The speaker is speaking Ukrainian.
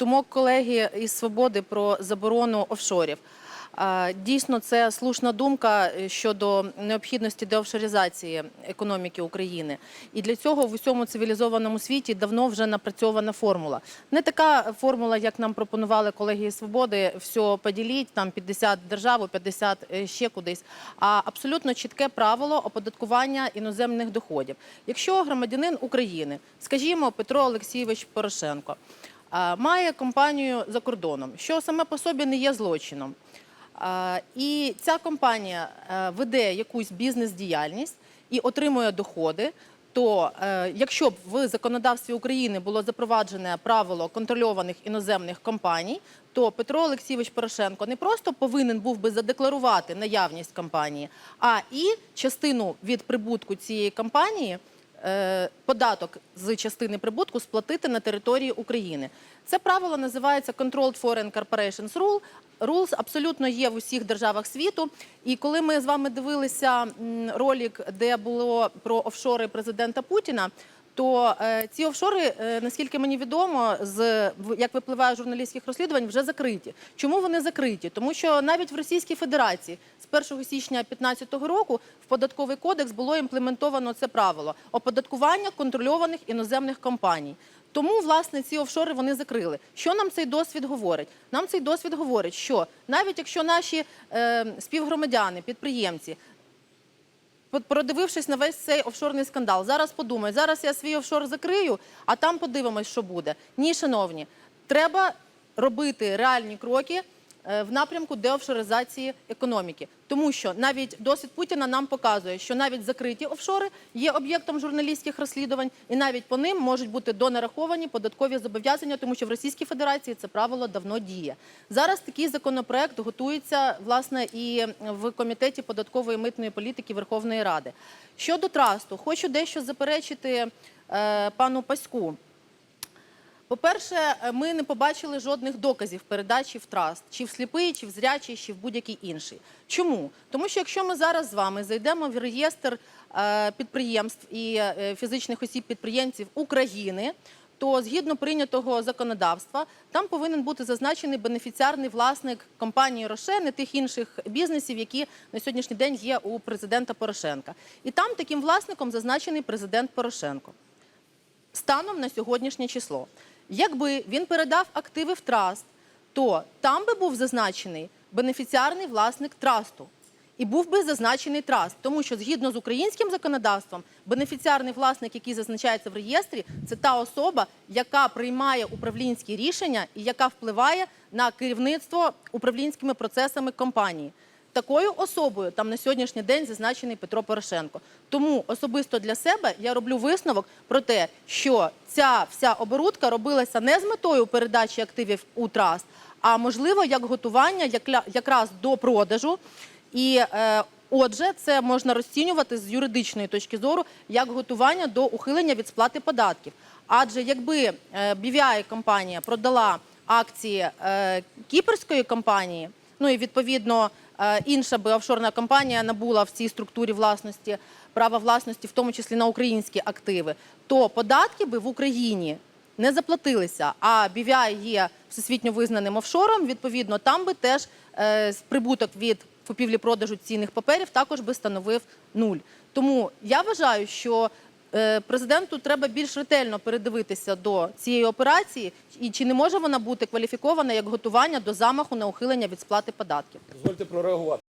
думок колеги із свободи про заборону офшорів. Дійсно, це слушна думка е, щодо необхідності деофшоризації економіки України. І для цього в усьому цивілізованому світі давно вже напрацьована формула. Не така формула, як нам пропонували колеги із свободи, все поділіть, там 50 державу, 50 ще кудись, а абсолютно чітке правило оподаткування іноземних доходів. Якщо громадянин України, скажімо, Петро Олексійович Порошенко, має компанію за кордоном, що саме по собі не є злочином. І ця компанія е, веде якусь бізнес-діяльність і отримує доходи. То е, якщо б в законодавстві України було запроваджене правило контрольованих іноземних компаній, то Петро Олексійович Порошенко не просто повинен був би задекларувати наявність компанії, а і частину від прибутку цієї компанії податок з частини прибутку сплатити на території України. Це правило називається Controlled Foreign Corporations Rule. Rules абсолютно є в усіх державах світу. І коли ми з вами дивилися ролик, де було про офшори президента Путіна, то е, ці офшори, е, наскільки мені відомо, з як випливає журналістських розслідувань, вже закриті. Чому вони закриті? Тому що навіть в Російській Федерації з 1 січня 2015 року в податковий кодекс було імплементовано це правило оподаткування контрольованих іноземних компаній. Тому, власне, ці офшори вони закрили. Що нам цей досвід говорить? Нам цей досвід говорить, що навіть якщо наші е, співгромадяни, підприємці Продивившись на весь цей офшорний скандал, зараз подумають, зараз я свій офшор закрию, а там подивимось, що буде. Ні, шановні, треба робити реальні кроки в напрямку деофшоризації економіки. Тому що навіть досвід Путіна нам показує, що навіть закриті офшори є об'єктом журналістських розслідувань, і навіть по ним можуть бути донараховані податкові зобов'язання, тому що в Російській Федерації це правило давно діє. Зараз такий законопроект готується власне і в комітеті податкової митної політики Верховної Ради. Щодо трасту, хочу дещо заперечити е, пану Паську. По-перше, ми не побачили жодних доказів передачі в траст, чи в сліпий, чи в зрячий, чи в будь-який інший. Чому? Тому що якщо ми зараз з вами зайдемо в реєстр е, підприємств і е, фізичних осіб підприємців України, то згідно прийнятого законодавства там повинен бути зазначений бенефіціарний власник компанії Рошен і тих інших бізнесів, які на сьогоднішній день є у президента Порошенка. І там таким власником зазначений президент Порошенко станом на сьогоднішнє число. Якби він передав активи в траст, то там би був зазначений бенефіціарний власник трасту. І був би зазначений траст, тому що згідно з українським законодавством, бенефіціарний власник, який зазначається в реєстрі, це та особа, яка приймає управлінські рішення і яка впливає на керівництво управлінськими процесами компанії. Такою особою там на сьогоднішній день зазначений Петро Порошенко. Тому особисто для себе я роблю висновок про те, що ця вся оборудка робилася не з метою передачі активів у траст, а можливо як готування якраз до продажу. І е, отже, це можна розцінювати з юридичної точки зору як готування до ухилення від сплати податків. Адже якби е, BVI компанія продала акції е, кіпрської компанії, ну і відповідно інша би офшорна компанія набула в цій структурі власності права власності, в тому числі на українські активи, то податки би в Україні не заплатилися. А BVI є всесвітньо визнаним офшором. Відповідно, там би теж е, прибуток від купівлі-продажу цінних паперів також би становив нуль. Тому я вважаю, що е, президенту треба більш ретельно передивитися до цієї операції, і чи не може вона бути кваліфікована як готування до замаху на ухилення від сплати податків. Дозвольте прореагувати.